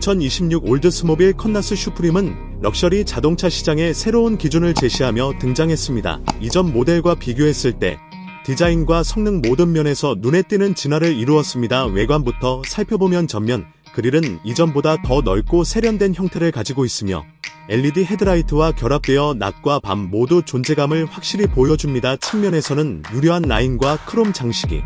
2026 올드스모빌 컨나스 슈프림은 럭셔리 자동차 시장에 새로운 기준을 제시하며 등장했습니다. 이전 모델과 비교했을 때 디자인과 성능 모든 면에서 눈에 띄는 진화를 이루었습니다. 외관부터 살펴보면 전면, 그릴은 이전보다 더 넓고 세련된 형태를 가지고 있으며 LED 헤드라이트와 결합되어 낮과 밤 모두 존재감을 확실히 보여줍니다. 측면에서는 유려한 라인과 크롬 장식이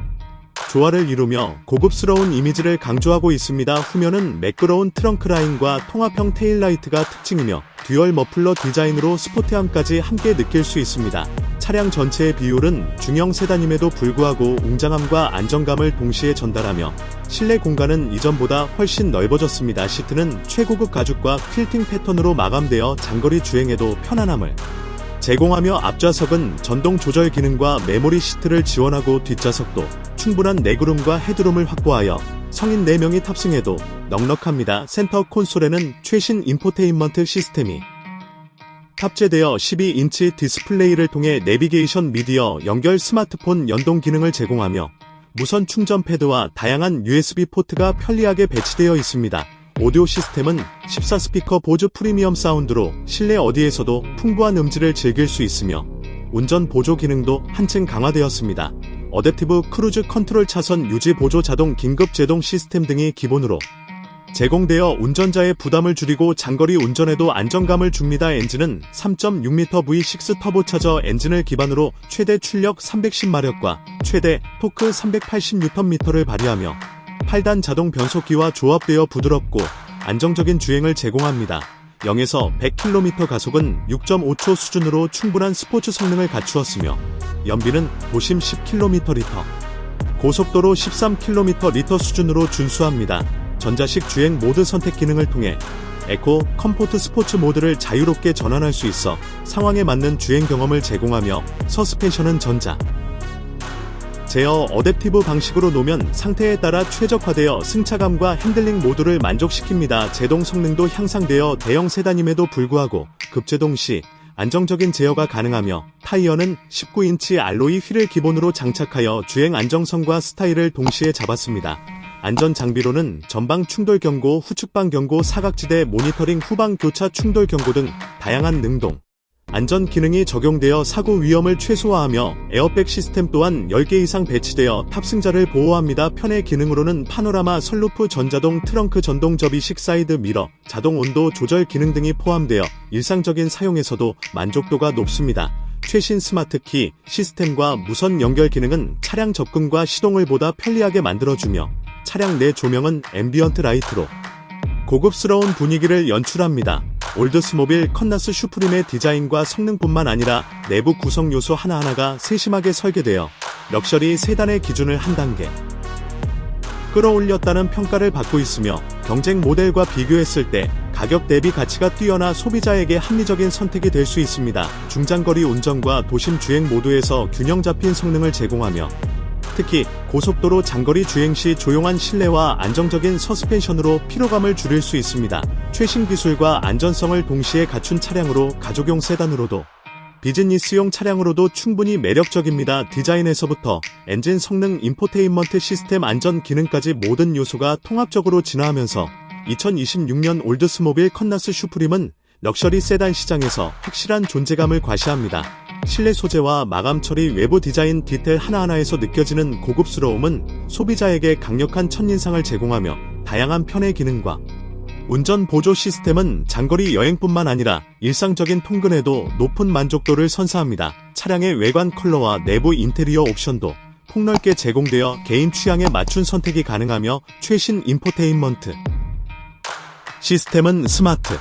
조화를 이루며 고급스러운 이미지를 강조하고 있습니다. 후면은 매끄러운 트렁크 라인과 통합형 테일라이트가 특징이며 듀얼 머플러 디자인으로 스포티함까지 함께 느낄 수 있습니다. 차량 전체의 비율은 중형 세단임에도 불구하고 웅장함과 안정감을 동시에 전달하며 실내 공간은 이전보다 훨씬 넓어졌습니다. 시트는 최고급 가죽과 퀼팅 패턴으로 마감되어 장거리 주행에도 편안함을 제공하며 앞좌석은 전동 조절 기능과 메모리 시트를 지원하고 뒷좌석도 충분한 레그룸과 헤드룸을 확보하여 성인 4명이 탑승해도 넉넉합니다. 센터 콘솔에는 최신 인포테인먼트 시스템이 탑재되어 12인치 디스플레이를 통해 내비게이션 미디어 연결 스마트폰 연동 기능을 제공하며 무선 충전 패드와 다양한 USB 포트가 편리하게 배치되어 있습니다. 오디오 시스템은 14스피커 보조 프리미엄 사운드로 실내 어디에서도 풍부한 음질을 즐길 수 있으며 운전 보조 기능도 한층 강화되었습니다. 어댑티브 크루즈 컨트롤 차선 유지 보조 자동 긴급 제동 시스템 등이 기본으로 제공되어 운전자의 부담을 줄이고 장거리 운전에도 안정감을 줍니다. 엔진은 3.6L V6 터보차저 엔진을 기반으로 최대 출력 310마력과 최대 토크 380Nm를 발휘하며 8단 자동 변속기와 조합되어 부드럽고 안정적인 주행을 제공합니다. 0에서 100km 가속은 6.5초 수준으로 충분한 스포츠 성능을 갖추었으며 연비는 도심 10km 리터, 고속도로 13km 리터 수준으로 준수합니다. 전자식 주행 모드 선택 기능을 통해 에코, 컴포트 스포츠 모드를 자유롭게 전환할 수 있어 상황에 맞는 주행 경험을 제공하며 서스펜션은 전자, 제어 어댑티브 방식으로 놓으면 상태에 따라 최적화되어 승차감과 핸들링 모두를 만족시킵니다. 제동 성능도 향상되어 대형 세단임에도 불구하고 급제동 시 안정적인 제어가 가능하며 타이어는 19인치 알로이 휠을 기본으로 장착하여 주행 안정성과 스타일을 동시에 잡았습니다. 안전 장비로는 전방 충돌 경고, 후측방 경고, 사각지대 모니터링, 후방 교차 충돌 경고 등 다양한 능동, 안전 기능이 적용되어 사고 위험을 최소화하며 에어백 시스템 또한 10개 이상 배치되어 탑승자를 보호합니다. 편의 기능으로는 파노라마 선루프 전자동 트렁크 전동 접이식 사이드 미러, 자동 온도 조절 기능 등이 포함되어 일상적인 사용에서도 만족도가 높습니다. 최신 스마트 키 시스템과 무선 연결 기능은 차량 접근과 시동을 보다 편리하게 만들어주며 차량 내 조명은 앰비언트 라이트로 고급스러운 분위기를 연출합니다. 올드스모빌 컨나스 슈프림의 디자인과 성능뿐만 아니라 내부 구성 요소 하나하나가 세심하게 설계되어 럭셔리 세단의 기준을 한 단계 끌어올렸다는 평가를 받고 있으며 경쟁 모델과 비교했을 때 가격 대비 가치가 뛰어나 소비자에게 합리적인 선택이 될 수 있습니다. 중장거리 운전과 도심 주행 모두에서 균형 잡힌 성능을 제공하며 특히 고속도로 장거리 주행 시 조용한 실내와 안정적인 서스펜션으로 피로감을 줄일 수 있습니다. 최신 기술과 안전성을 동시에 갖춘 차량으로 가족용 세단으로도 비즈니스용 차량으로도 충분히 매력적입니다. 디자인에서부터 엔진 성능 인포테인먼트 시스템 안전 기능까지 모든 요소가 통합적으로 진화하면서 2026년 올드스모빌 컨나스 슈프림은 럭셔리 세단 시장에서 확실한 존재감을 과시합니다. 실내 소재와 마감 처리 외부 디자인 디테일 하나하나에서 느껴지는 고급스러움은 소비자에게 강력한 첫인상을 제공하며 다양한 편의 기능과 운전 보조 시스템은 장거리 여행뿐만 아니라 일상적인 통근에도 높은 만족도를 선사합니다. 차량의 외관 컬러와 내부 인테리어 옵션도 폭넓게 제공되어 개인 취향에 맞춘 선택이 가능하며 최신 인포테인먼트 시스템은 스마트,